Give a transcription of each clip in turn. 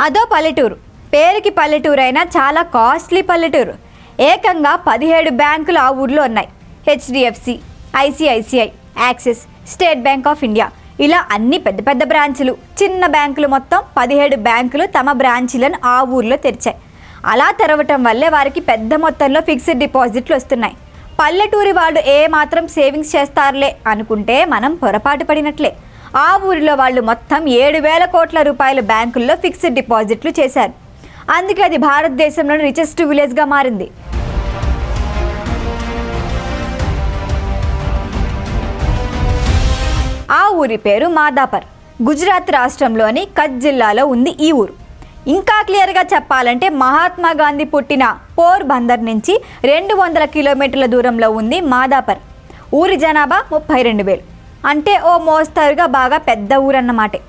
అదో పల్లెటూరు. పేరుకి పల్లెటూరు అయినా చాలా కాస్ట్లీ పల్లెటూరు. ఏకంగా పదిహేడు బ్యాంకులు ఆ ఊర్లో ఉన్నాయి. HDFC ICICI Axis State Bank of India. ఇలా అన్ని పెద్ద పెద్ద బ్రాంచులు. చిన్న బ్యాంకులు మొత్తం పదిహేడు బ్యాంకులు తమ బ్రాంచీలను ఆ ఊర్లో తెరిచాయి. అలా తెరవటం వల్లే వారికి పెద్ద మొత్తంలో ఫిక్స్డ్ డిపాజిట్లు వస్తున్నాయి. పల్లెటూరి వాళ్ళు ఏ మాత్రం సేవింగ్స్ చేస్తారులే అనుకుంటే మనం పొరపాటు పడినట్లే. ఆ ఊరిలో వాళ్ళు మొత్తం ఏడు వేల కోట్ల రూపాయల బ్యాంకుల్లో ఫిక్స్డ్ డిపాజిట్లు చేశారు. అందుకే అది భారతదేశంలోని రిచెస్ట్ విలేజ్గా మారింది. ఆ ఊరి పేరు మాదాపర్. గుజరాత్ రాష్ట్రంలోని కచ్ జిల్లాలో ఉంది ఈ ఊరు. ఇంకా క్లియర్గా చెప్పాలంటే మహాత్మా గాంధీ పుట్టిన పోర్ బందర్ నుంచి రెండు వందల కిలోమీటర్ల దూరంలో ఉంది మాదాపర్. ఊరి జనాభా ముప్పై రెండు వేలు. అంటే ఓ మోస్తరుగా బాగా పెద్ద ఊరన్నమాటే.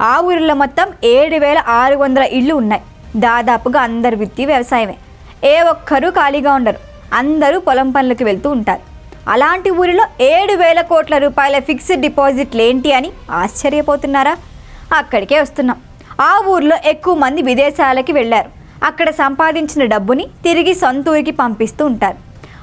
ఆ ఊరిలో మొత్తం ఏడు వేల ఆరు వందల ఇళ్ళు ఉన్నాయి. దాదాపుగా అందరి వృత్తి వ్యవసాయమే. ఏ ఒక్కరూ ఖాళీగా ఉండరు. అందరూ పొలం పనులకు వెళ్తూ ఉంటారు. అలాంటి ఊరిలో ఏడు వేల కోట్ల రూపాయల ఫిక్స్డ్ డిపాజిట్లు ఏంటి అని ఆశ్చర్యపోతున్నారా? అక్కడికే వస్తున్నాం. ఆ ఊర్లో ఎక్కువ మంది విదేశాలకి వెళ్ళారు. అక్కడ సంపాదించిన డబ్బుని తిరిగి సొంత ఊరికి పంపిస్తూ ఉంటారు.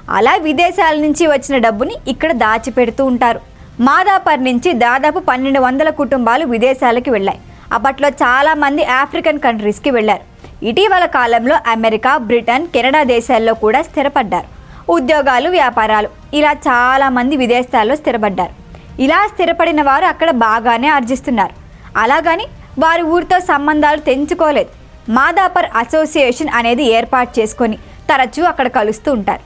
అలా విదేశాల నుంచి వచ్చిన డబ్బుని ఇక్కడ దాచిపెడుతూ ఉంటారు. మాదాపర్ నుంచి దాదాపు పన్నెండు వందల కుటుంబాలు విదేశాలకి వెళ్ళాయి. అప్పట్లో చాలామంది ఆఫ్రికన్ కంట్రీస్కి వెళ్ళారు. ఇటీవల కాలంలో అమెరికా బ్రిటన్ కెనడా దేశాల్లో కూడా స్థిరపడ్డారు. ఉద్యోగాలు వ్యాపారాలు ఇలా చాలామంది విదేశాల్లో స్థిరపడ్డారు. ఇలా స్థిరపడిన వారు అక్కడ బాగానే ఆర్జిస్తున్నారు. అలాగని వారి ఊరితో సంబంధాలు తెంచుకోలేదు. మాదాపర్ అసోసియేషన్ అనేది ఏర్పాటు చేసుకొని తరచూ అక్కడ కలుస్తూ ఉంటారు.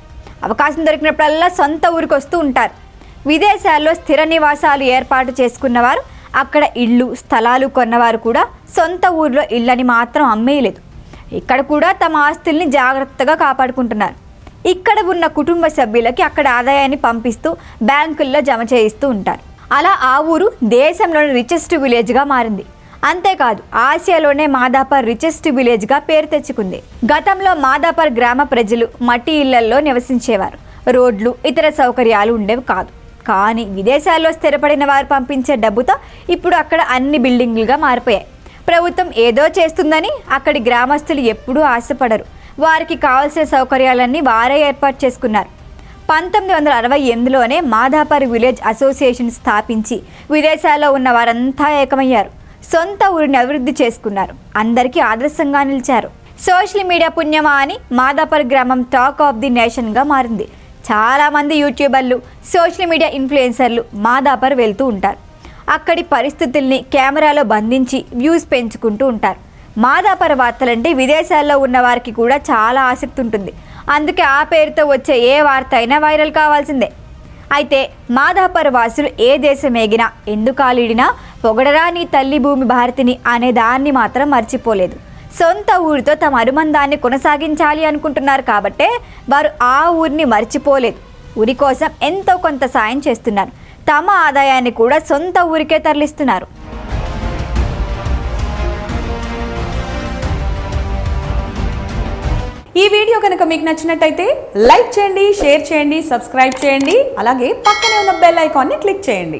అవకాశం దొరికినప్పుడల్లా సొంత ఊరికి వస్తూ ఉంటారు. విదేశాల్లో స్థిర నివాసాలు ఏర్పాటు చేసుకున్నవారు అక్కడ ఇళ్ళు స్థలాలు కొన్నవారు కూడా సొంత ఊర్లో ఇళ్ళని మాత్రం అమ్మేయలేదు. ఇక్కడ కూడా తమ ఆస్తుల్ని జాగ్రత్తగా కాపాడుకుంటున్నారు. ఇక్కడ ఉన్న కుటుంబ సభ్యులకి అక్కడ ఆదాయాన్ని పంపిస్తూ బ్యాంకుల్లో జమ చేయిస్తూ ఉంటారు. అలా ఆ ఊరు దేశంలోని రిచెస్ట్ విలేజ్గా మారింది. అంతేకాదు ఆసియాలోనే మాదాపర్ రిచెస్ట్ విలేజ్గా పేరు తెచ్చుకుంది. గతంలో మాదాపర్ గ్రామ ప్రజలు మట్టి ఇళ్ళల్లో నివసించేవారు. రోడ్లు ఇతర సౌకర్యాలు ఉండేవి కాదు. కానీ విదేశాల్లో స్థిరపడిన వారు పంపించే డబ్బుతో ఇప్పుడు అక్కడ అన్ని బిల్డింగ్లుగా మారిపోయాయి. ప్రభుత్వం ఏదో చేస్తుందని అక్కడి గ్రామస్తులు ఎప్పుడూ ఆశపడరు. వారికి కావాల్సిన సౌకర్యాలన్నీ వారే ఏర్పాటు చేసుకున్నారు. పంతొమ్మిది వందల అరవై ఎనిమిదిలోనే మాదాపర్ విలేజ్ అసోసియేషన్ స్థాపించి విదేశాల్లో ఉన్న వారంతా ఏకమయ్యారు. సొంత ఊరిని అభివృద్ధి చేసుకున్నారు. అందరికీ ఆదర్శంగా నిలిచారు. సోషల్ మీడియా పుణ్యమా అని మాదాపర్ గ్రామం టాక్ ఆఫ్ ది నేషన్గా మారింది. చాలామంది యూట్యూబర్లు సోషల్ మీడియా ఇన్ఫ్లుయెన్సర్లు మాదాపర్ వెళ్తూ ఉంటారు. అక్కడి పరిస్థితుల్ని కెమెరాలో బంధించి వ్యూస్ పెంచుకుంటూ ఉంటారు. మాదాపర వార్తలంటే విదేశాల్లో ఉన్న వారికి కూడా చాలా ఆసక్తి ఉంటుంది. అందుకే ఆ పేరుతో వచ్చే ఏ వార్త అయినా వైరల్ కావాల్సిందే. అయితే మాదాపర వాసులు ఏ దేశం ఎగినా ఎందుకు కాలిడినా పొగడరా నీ తల్లి భూమి భారతిని అనే దాన్ని మాత్రం మర్చిపోలేదు. సొంత ఊరితో తమ అనుబంధాన్ని కొనసాగించాలి అనుకుంటున్నారు కాబట్టే వారు ఆ ఊరిని మర్చిపోలేదు. ఊరి కోసం ఎంతో కొంత సాయం చేస్తున్నారు. తమ ఆదాయాన్ని కూడా సొంత ఊరికే తరలిస్తున్నారు. ఈ వీడియో కనుక మీకు నచ్చినట్టయితే లైక్ చేయండి షేర్ చేయండి సబ్స్క్రైబ్ చేయండి అలాగే పక్కనే ఉన్న బెల్ ఐకాన్ని క్లిక్ చేయండి.